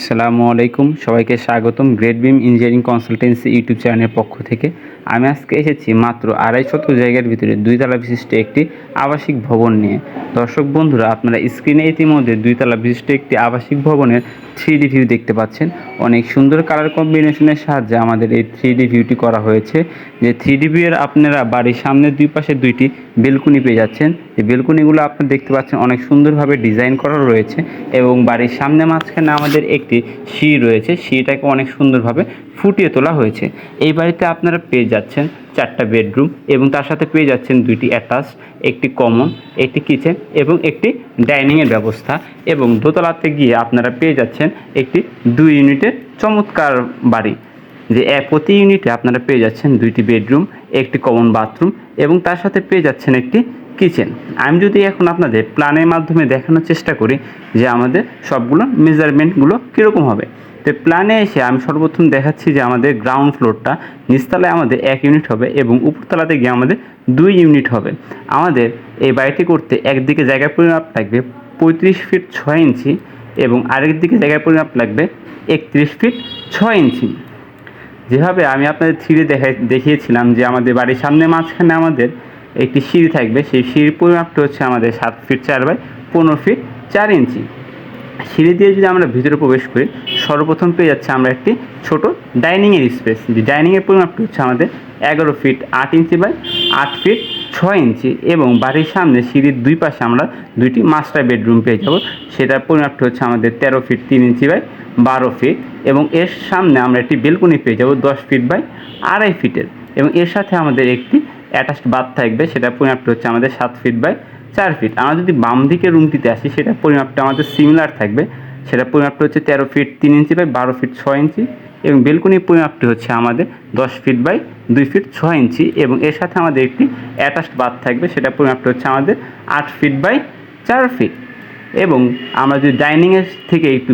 আসসালামু আলাইকুম। সবাইকে স্বাগতম। Great beam engineering consultancy YouTube চ্যানেলের পক্ষ থেকে। আমি আজকে এসেছি মাত্র আড়াই শত জায়গার ভিতরে দুইতলা বিশিষ্ট একটি আবাসিক ভবন নিয়ে। দর্শক বন্ধুরা, আপনারা স্ক্রিনে ইতিমধ্যে দুইতলা বিশিষ্ট একটি আবাসিক ভবনের থ্রি ডি ভিউ দেখতে পাচ্ছেন। অনেক সুন্দর কালার কম্বিনেশনের সাহায্যে আমাদের এই থ্রি ডি ভিউটি করা হয়েছে। যে থ্রি ডি ভিউয়ের আপনারা বাড়ির সামনে দুই পাশে দুইটি বেলকুনি পেয়ে যাচ্ছেন। এই বেলকুনিগুলো আপনারা দেখতে পাচ্ছেন অনেক সুন্দরভাবে ডিজাইন করা রয়েছে এবং বাড়ির সামনে মাঝখানে আমাদের একটি সিঁড়ি রয়েছে। সিঁড়িটাকে অনেক সুন্দরভাবে ফুটিয়ে তোলা হয়েছে। এই বাড়িতে আপনারা পেয়ে যাচ্ছেন চারটা বেডরুম এবং তার সাথে পেয়ে যাচ্ছেন দুইটি অ্যাটাচ, একটি কমন, একটি কিচেন এবং একটি ডাইনিংয়ের ব্যবস্থা এবং দোতলাতে গিয়ে আপনারা পেয়ে যাচ্ছেন একটি দুই ইউনিটের চমৎকার বাড়ি। যে প্রতি ইউনিটে আপনারা পেয়ে যাচ্ছেন দুইটি বেডরুম, একটি কমন বাথরুম এবং তার সাথে পেয়ে যাচ্ছেন একটি কিচেন। আমি যদি এখন আপনাদের প্ল্যানের মাধ্যমে দেখানোর চেষ্টা করি যে আমাদের সবগুলো মেজারমেন্টগুলো কীরকম হবে। তো প্ল্যানে এসে আমি সর্বপ্রথম দেখাচ্ছি যে আমাদের গ্রাউন্ড ফ্লোরটা নিচতলায় আমাদের এক ইউনিট হবে এবং উপরতলাতে গিয়ে আমাদের দুই ইউনিট হবে। আমাদের এই বাড়িটি করতে একদিকে জায়গা পরিমাপ লাগবে পঁয়ত্রিশ ফিট ছয় ইঞ্চি এবং আরেক দিকে জায়গার পরিমাপ লাগবে একত্রিশ ফিট ছয় ইঞ্চি। যেভাবে আমি আপনাদের থ্রিডে দেখাই, দেখিয়েছিলাম যে আমাদের বাড়ির সামনে মাঝখানে আমাদের একটি সিঁড়ি থাকবে। সেই সিঁড়ির পরিমাপটা হচ্ছে আমাদের সাত ফিট চার বাই পনেরো ফিট চার ইঞ্চি। সিঁড়ি দিয়ে যদি আমরা ভিতরে প্রবেশ করি, সর্বপ্রথম পেয়ে যাচ্ছে আমরা একটি ছোট ডাইনিংয়ের স্পেস। যে ডাইনিংয়ের পরিমাপটা হচ্ছে আমাদের এগারো ফিট আট ইঞ্চি বাই আট ফিট ছয় ইঞ্চি এবং বাড়ির সামনে সিঁড়ির দুই পাশে আমরা দুইটি মাস্টার বেডরুম পেয়ে যাব। সেটার পরিমাপটা হচ্ছে আমাদের তেরো ফিট তিন ইঞ্চি বাই বারো ফিট এবং এর সামনে আমরা একটি বেলকনি পেয়ে যাব দশ ফিট বাই আড়াই ফিটের এবং এর সাথে আমাদের একটি অ্যাটাচড বাথ থাকবে। সেটা পরিমাপটা হচ্ছে আমাদের সাত ফিট বাই চার ফিট আমরা যদি বাম দিকের রুমটিতে আসি সেটা পরিমাপটা আমাদের সিমিলার থাকবে। সেটা পরিমাপটা হচ্ছে তেরো ফিট তিন ইঞ্চি বাই বারো ফিট ছয় ইঞ্চি এবং বেলকনির পরিমাপটি হচ্ছে আমাদের দশ ফিট বাই দুই ফিট ছয় ইঞ্চি এবং এর সাথে আমাদের একটি অ্যাটাচড বাথ থাকবে সেটা পরিমাপটা হচ্ছে আমাদের আট ফিট বাই চার ফিট এবং আমরা যদি ডাইনিংয়ের থেকে একটু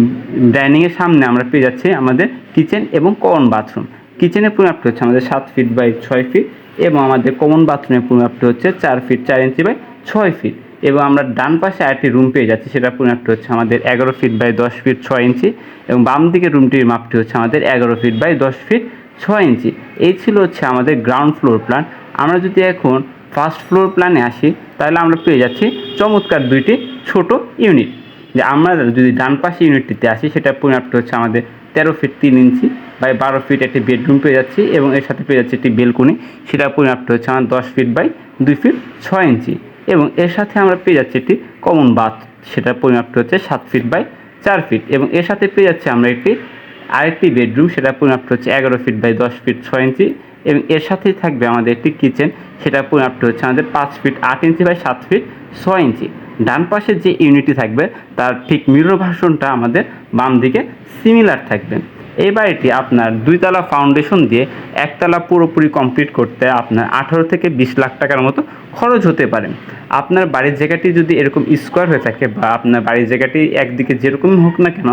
ডাইনিংয়ের সামনে আমরা পেয়ে যাচ্ছি আমাদের কিচেন এবং কমন বাথরুম কিচেনের পরিমাপটা হচ্ছে আমাদের সাত ফিট বাই ছয় ফিট এবং আমাদের কমন বাথরুমের পরিমাপটা হচ্ছে চার ফিট চার ইঞ্চি বাই ছয় ফিট এবং আমরা ডান পাশে আরেকটি রুম পেয়ে যাচ্ছি সেটার পরিমাপটা হচ্ছে আমাদের এগারো ফিট বাই দশ ফিট ছয় ইঞ্চি এবং বাম দিকের রুমটির মাপটি হচ্ছে আমাদের এগারো ফিট বাই দশ ফিট ছয় ইঞ্চি এই ছিল হচ্ছে আমাদের গ্রাউন্ড ফ্লোর প্ল্যান আমরা যদি এখন ফার্স্ট ফ্লোর প্ল্যানে আসি, তাহলে আমরা পেয়ে যাচ্ছি চমৎকার দুইটি ছোট ইউনিট যে আমরা যদি ডান পাশে ইউনিটটিতে আসি সেটার পরিমাপটা হচ্ছে আমাদের তেরো ফিট তিন ইঞ্চি বাই বারো ফিট একটি বেডরুম পেয়ে যাচ্ছি এবং এর সাথে পেয়ে যাচ্ছে একটি বেলকনি সেটার পরিমাপটা হচ্ছে আমার দশ ফিট বাই দুই ফিট ছয় ইঞ্চি এবং এর সাথে আমরা পেয়ে যাচ্ছি একটি কমন বাথ সেটার পরিমাপটা হচ্ছে সাত ফিট বাই চার ফিট এবং এর সাথে পেয়ে যাচ্ছে আমরা একটি আরেকটি বেডরুম সেটার পরিমাপটা হচ্ছে এগারো ফিট বাই দশ ফিট ছয় ইঞ্চি এবং এর সাথেই থাকবে আমাদের একটি কিচেন সেটার পরিমাপটা হচ্ছে আমাদের পাঁচ ফিট আট ইঞ্চি বাই সাত ফিট ছয় ইঞ্চি ডান পাশে যে ইউনিটটি থাকবে, তার ঠিক মিরর ভাষণটা আমাদের বাম দিকে সিমিলার থাকবে। এই বাড়িটি আপনার দুইতলা ফাউন্ডেশন দিয়ে একতলা পুরোপুরি কমপ্লিট করতে আপনার আঠারো থেকে বিশ লাখ টাকার মতো খরচ হতে পারে। আপনার বাড়ির জায়গাটি যদি এরকম স্কোয়ার হয়ে থাকে বা আপনার বাড়ির জায়গাটি একদিকে যেরকমই হোক না কেন,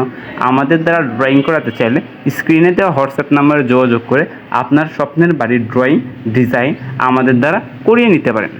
আমাদের দ্বারা ড্রয়িং করাতে চাইলে স্ক্রিনে দেওয়া হোয়াটসঅ্যাপ নাম্বারে যোগাযোগ করে আপনার স্বপ্নের বাড়ির ড্রয়িং ডিজাইন আমাদের দ্বারা করিয়ে নিতে পারেন।